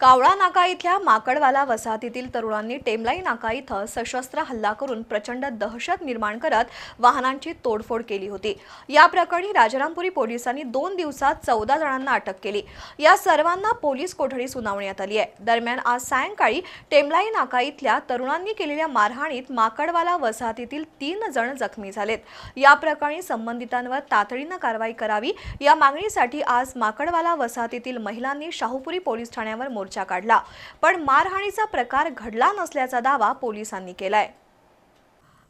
कावळा नाका इथल्या माकडवाला वसाहतीतील तरुणांनी टेमलाई नाका इथं सशस्त्र हल्ला करून प्रचंड दहशत निर्माण करत वाहनांची तोडफोड केली होती. या प्रकरणी राजारामपुरी पोलिसांनी दोन दिवसात चौदा जणांना अटक केली. या सर्वांना पोलीस कोठडी सुनावण्यात आली आहे. दरम्यान आज सायंकाळी टेमलाई नाका इथल्या तरुणांनी केलेल्या मारहाणीत माकडवाला वसाहतीतील तीन जण जखमी झालेत. या प्रकरणी संबंधितांवर तातडीनं कारवाई करावी. या मागणीसाठी आज माकडवाला वसाहतीतील महिलांनी शाहूपुरी पोलीस ठाण्यावर मोर्चा काढला. पण मारहाणीचा प्रकार घडला नसल्याचा दावा पोलिसांनी केलाय.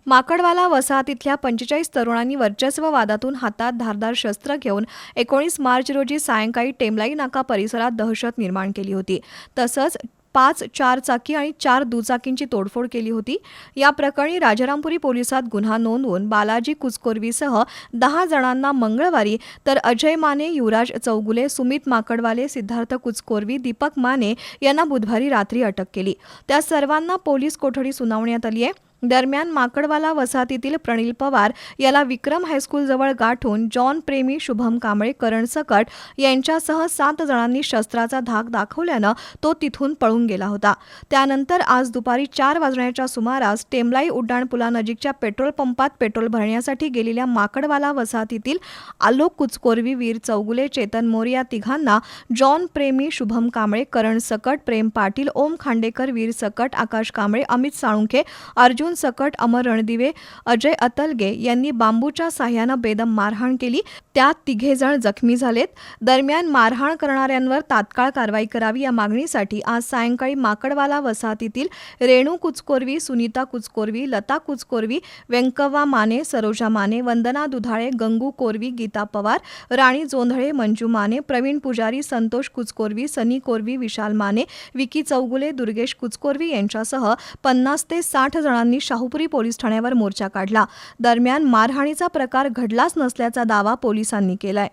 माकडवाला वसाहतीतल्या पंचेचाळीस तरुणांनी वर्चस्व वादातून हातात धारदार शस्त्र घेऊन एकोणीस मार्च रोजी सायंकाळी टेमलाई नाका परिसरात दहशत निर्माण केली होती. तसंच पाच चारचाकी आणि चार दुचाकींची तोडफोड केली होती. या प्रकरणी राजारामपुरी पोलिसात गुन्हा नोंदवून बालाजी कुचकोरवीसह दहा जणांना मंगळवारी तर अजय माने युवराज चौगुले सुमित माकडवाले सिद्धार्थ कुचकोरवी दीपक माने यांना बुधवारी रात्री अटक केली. त्या सर्वांना पोलीस कोठडी सुनावण्यात आली आहे. दरम्यान माकडवाला वसाहतीतील प्रणील पवार याला विक्रम हायस्कूलजवळ गाठून जॉन प्रेमी शुभम कांबळे करण सकट यांच्यासह सात जणांनी शस्त्राचा धाक दाखवल्यानं तो तिथून पळून गेला होता. त्यानंतर आज दुपारी चार वाजण्याच्या सुमारास टेमलाई उड्डाणपुलानजीकच्या पेट्रोल पंपात पेट्रोल भरण्यासाठी गेलेल्या माकडवाला वसाहतीतील आलोक कुचकोरवी वीर चौगुले चेतन मोर या तिघांना जॉन प्रेमी शुभम कांबळे करण सकट प्रेम पाटील ओम खांडेकर वीर सकट आकाश कांबळे अमित साळुंखे अर्जुन सकट अमर रणदिवे अजय अतलगे यांनी बांबूच्या साह्यानं बेदम मारहाण केली. त्यात तिघेजण जखमी झालेत. दरम्यान मारहाण करणाऱ्यांवर तात्काळ कारवाई करावी या मागणीसाठी आज सायंकाळी माकडवाला वसाहतीतील रेणू कुचकोरवी सुनीता कुचकोरवी लता कुचकोरवी व्यंकव्वा माने सरोजा माने वंदना दुधाळे गंगू कोरवी गीता पवार राणी जोंधळे मंजू माने प्रवीण पुजारी संतोष कुचकोरवी सनी कोरवी विशाल माने विकी चौगुले दुर्गेश कुचकोरवी यांच्यासह पन्नास ते साठ जणांनी शाहूपुरी पोलीस ठाण्यावर मोर्चा काढला. दरम्यान मारहाणीचा प्रकार घडलाच नसल्याचा दावा पोलिसांनी केलाय.